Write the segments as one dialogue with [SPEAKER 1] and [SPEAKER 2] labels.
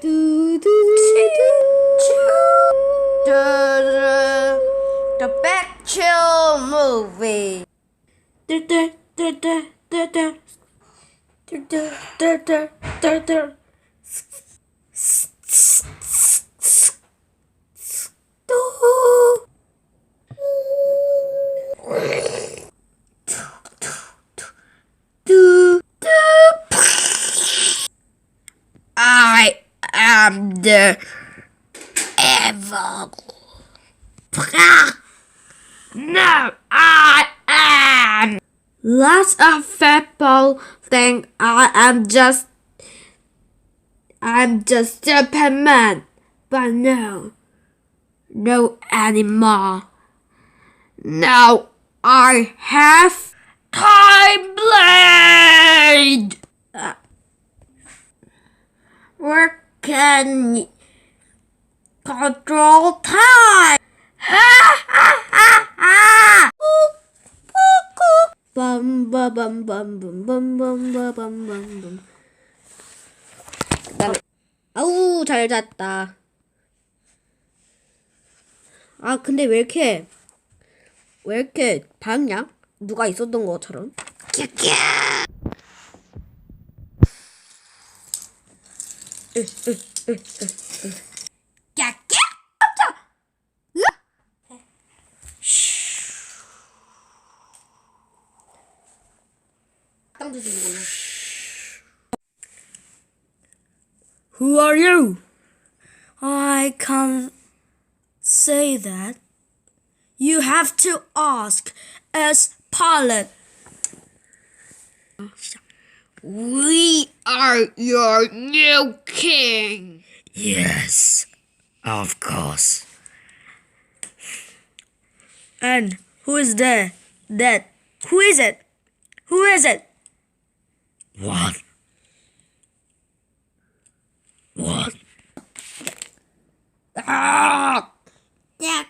[SPEAKER 1] Do, do, do, the Back Chill Movie. The evil. No, I am. Lots of people think I am just I'm just Superman, but no, no anymore. Now I have Time Blade. Uh, where can control time? Ha ha ha ha! Bum bum bum bum bum bum bum bum bum bum bum. 그다음에 아우 잘 잤다. 아 근데 왜 이렇게 왜 이렇게 밝냐? 누가 있었던 것처럼. 깨깨!
[SPEAKER 2] Who are you? I can't say that. You have to ask as pilot.
[SPEAKER 1] Oh, we are your new king.
[SPEAKER 2] Yes, of course. And who is there? That who is it? Who is it? What? What? Ah!
[SPEAKER 1] 아!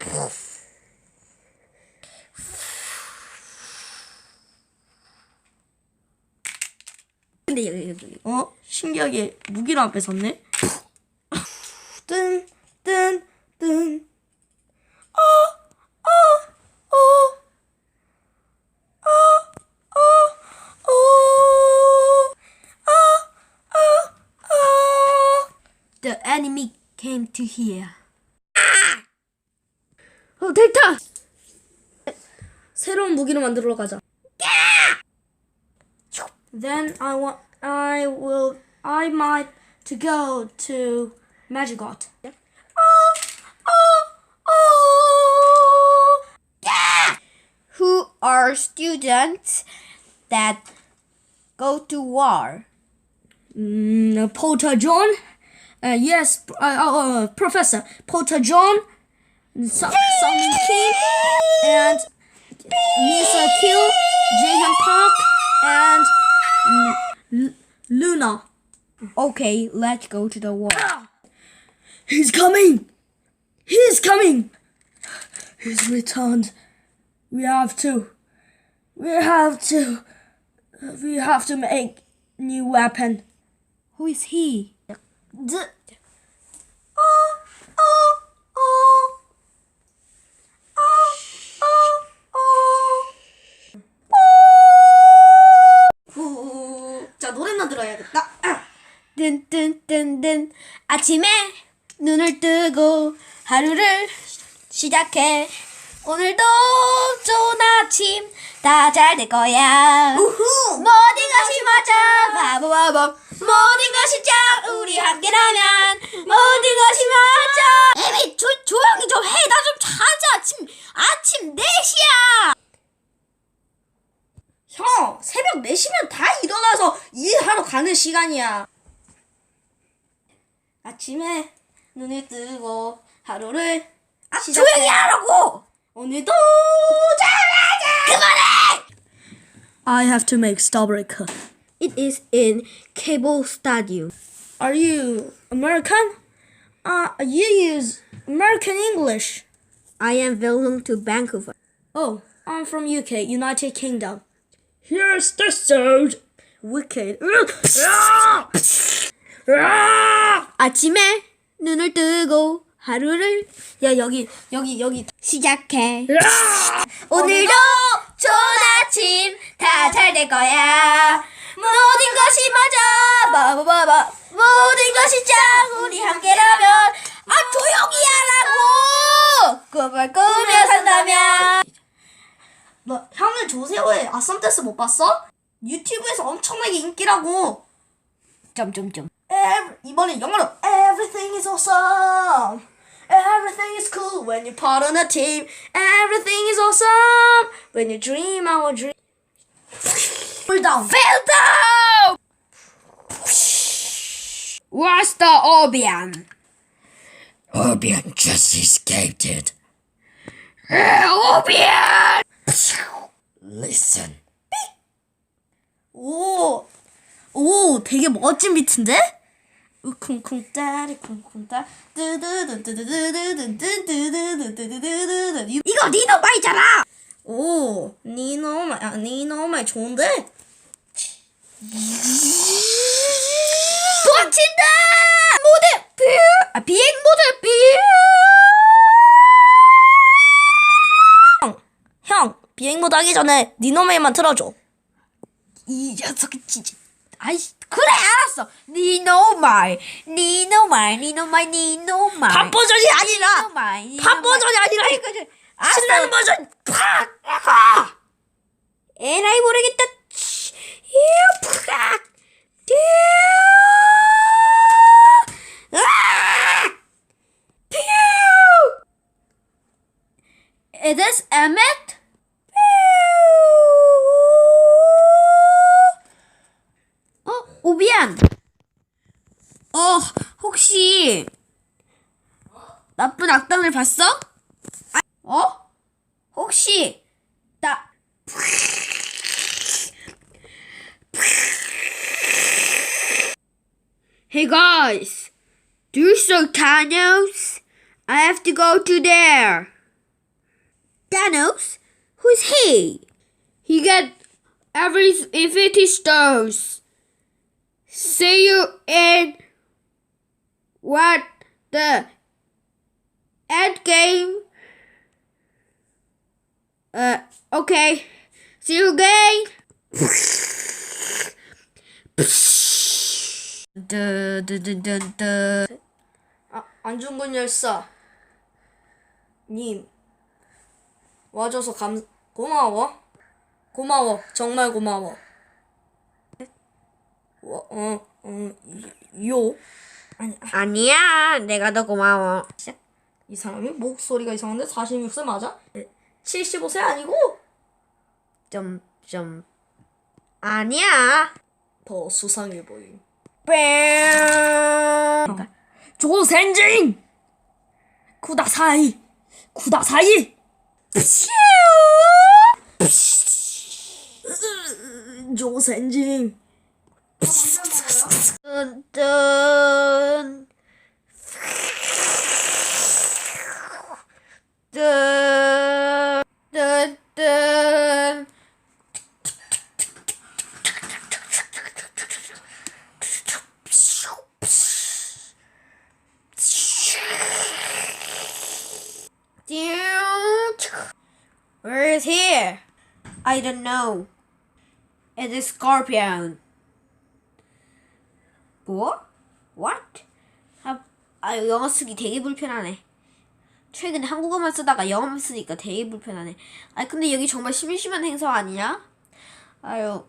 [SPEAKER 1] 깨 근데 여기 여기
[SPEAKER 2] 어? 신기하게 무기랑 뺏었네? 뜬, 뜬, 뜬. 어, 어, 어. 어, 어, 어. 어, 어, 어.
[SPEAKER 1] The enemy came to here. 어, 델타!
[SPEAKER 2] 새로운 무기를 만들러 가자. Then I want, I will, I might to go to Magigot. Oh oh, oh. Yeah.
[SPEAKER 1] who are students that go to war?
[SPEAKER 2] Mm, Porter John. Uh, yes, uh, uh, uh, Professor Porter John, Simon King, and Lisa Kill, Jahan Park, and L- Luna.
[SPEAKER 1] Okay, let's go to the wall. Ah!
[SPEAKER 2] He's coming! He's coming! He's returned. We have to. We have to. We have to make new weapon.
[SPEAKER 1] Who is he?
[SPEAKER 2] The,
[SPEAKER 1] 뜬뜬뜬뜬 아침에 눈을 뜨고 하루를 시작해. 오늘도 좋은 아침 다 잘 될 거야.
[SPEAKER 2] 우후.
[SPEAKER 1] 모든 것이 맞아. 바보 바보. 모든 것이 짱 우리 함께라면 모든 것이 맞아. 에미 조, 조용히 좀 해. 나 좀 자자. 아침 아침 4시야.
[SPEAKER 2] 형, 새벽 4시면 다 일어나서 일하러 가는 시간이야. 아침에 눈을 뜨고 하루를
[SPEAKER 1] 아,
[SPEAKER 2] 시작해.
[SPEAKER 1] 조용히 하라고
[SPEAKER 2] 오늘도
[SPEAKER 1] 그만해
[SPEAKER 2] I have to make Starbreaker.
[SPEAKER 1] It is in Cable Stadium.
[SPEAKER 2] Are you American? Uh, you use American English.
[SPEAKER 1] I am belong to Vancouver.
[SPEAKER 2] Oh, I'm from UK, United Kingdom. Here's the sword. Wicked.
[SPEAKER 1] 아침에 눈을 뜨고 하루를 야 여기 여기 여기 시작해. 오늘도 좋은 아침 다 잘 될 거야. 모든 것이 맞아. 바바바바. 모든 것이 짱. 우리 함께라면 아 조용히 하라고. 꿈을 꾸며 산다면.
[SPEAKER 2] 너 향을 조세호의 아썸 댄스 못 봤어? 유튜브에서 엄청나게 인기라고.
[SPEAKER 1] 점점점.
[SPEAKER 2] Every, 이번엔 영어로 Everything is awesome. Everything is cool when you're part of a team. Everything is awesome when you dream our dream. Fall down.
[SPEAKER 1] Fell down. What's the Obian?
[SPEAKER 3] Obion just escaped it.
[SPEAKER 1] Obian.
[SPEAKER 3] Listen.
[SPEAKER 2] 오, 오, 되게 멋진 비트인데? 우쿵쿵 따리 쿵쿵 따 뜨드드드드드드드드드드드드드드드드드
[SPEAKER 1] 이거 니너 말이잖아.
[SPEAKER 2] 오, 니노말, 아, 니노말 좋은데?
[SPEAKER 1] 도망친다. 모드 뷰. 아 비행 모드 뷰.
[SPEAKER 2] 형, 비행 모드 하기 전에 니노말만 틀어줘.
[SPEAKER 1] 이 녀석이 진짜. 아이씨 그래 알았어. 니노 말. 니노 말. 니노 말. 니노 말.
[SPEAKER 2] 팝 버전이 아니라
[SPEAKER 1] 니노
[SPEAKER 2] 팝
[SPEAKER 1] 말.
[SPEAKER 2] 버전이 아니라. 신나는 버전. 팍!
[SPEAKER 1] 에라이 모르겠다. 치, 푸악. 듀. 으악! 퓨. It is Emmet. 오비안. 어, 혹시 나쁜 악당을 봤어? 아, 어? 혹시 나 Hey guys, do you saw Thanos? I have to go to there. Thanos? Who's he? He got every infinity stones. See you in what the end game. Uh, okay. See you again. 두두두두두.
[SPEAKER 2] 아, 안중근 열사. 님. 와줘서 감, 고마워. 고마워. 정말 고마워. 와, 어, 어, 이- 요. 아니, 아,
[SPEAKER 1] 아니야, 내가 더 고마워.
[SPEAKER 2] 이 사람이 목소리가 이상한데 46세 맞아? 75세 아니고?
[SPEAKER 1] 좀, 좀. 아니야.
[SPEAKER 2] 더 수상해 보임.
[SPEAKER 1] 뺑.
[SPEAKER 2] 조센징! 구다사이! 구다사이! 조센징!
[SPEAKER 1] dun, dun. Dun, dun, dun. Where is here? I don't know. It's a scorpion. 뭐? What? 아, 아 영어 쓰기 되게 불편하네. 최근에 한국어만 쓰다가 영어만 쓰니까 되게 불편하네. 아 근데 여기 정말 심심한 행사 아니냐? 아유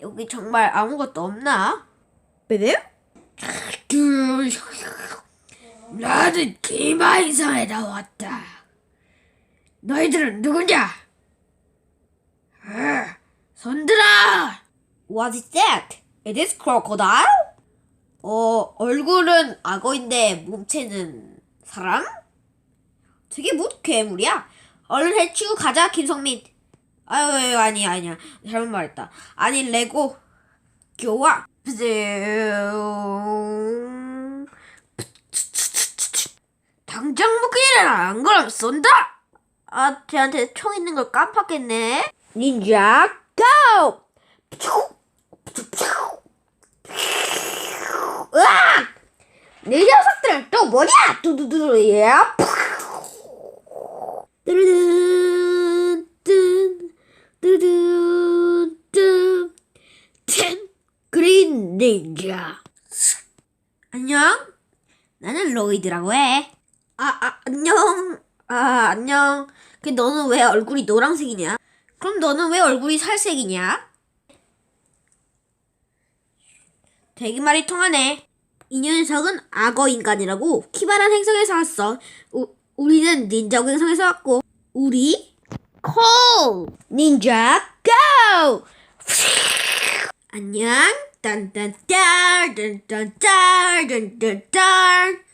[SPEAKER 1] 여기 정말 아무것도 없나? 베베? 나는 기마이상에 나왔다. 너희들은 누구냐? 아, 손들어! What is that? It is crocodile? 어, 얼굴은 악어인데 몸체는 사람? 되게 못 괴물이야. 얼른 해치고 가자, 김성민. 아유, 아니, 아니야. 잘못 말했다. 아니, 레고. 교화. 당장 묶기라 안 그럼 쏜다. 아, 쟤한테 총 있는 걸 깜빡했네. 닌자 고! 으악! 네 녀석들은 또 뭐냐? 두두두 예. 뚜루둔 뚠 뚜루둔 뚠템 그린 닌자 안녕 나는 로이드라고 해. 아, 아, 안녕. 아, 안녕. 그 너는 왜 얼굴이 노란색이냐? 그럼 너는 왜 얼굴이 살색이냐? 되게 말이 통하네. 이 녀석은 악어 인간이라고 키바란 행성에서 왔어. 우, 우리는 닌자 행성에서 왔고. 우리 콜 닌자 고! 안녕. 딴딴딴 딴딴딴 딴딴딴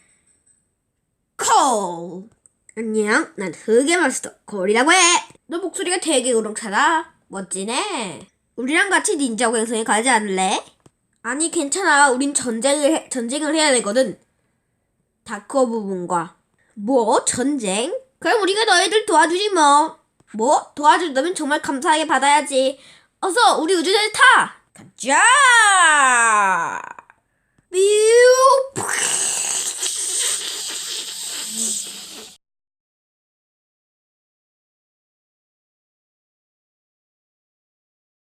[SPEAKER 1] 콜 안녕 난 흑의 마스터 콜이라고 해너 목소리가 되게 우렁차다 멋지네 우리랑 같이 닌자 행성에 가지 않을래? 아니 괜찮아. 우린 전쟁을 해, 전쟁을 해야 되거든. 다크어 부분과 뭐 전쟁? 그럼 우리가 너희들 도와주지 뭐. 뭐 도와준다면 정말 감사하게 받아야지. 어서 우리 우주선 타. 가자. 뮤.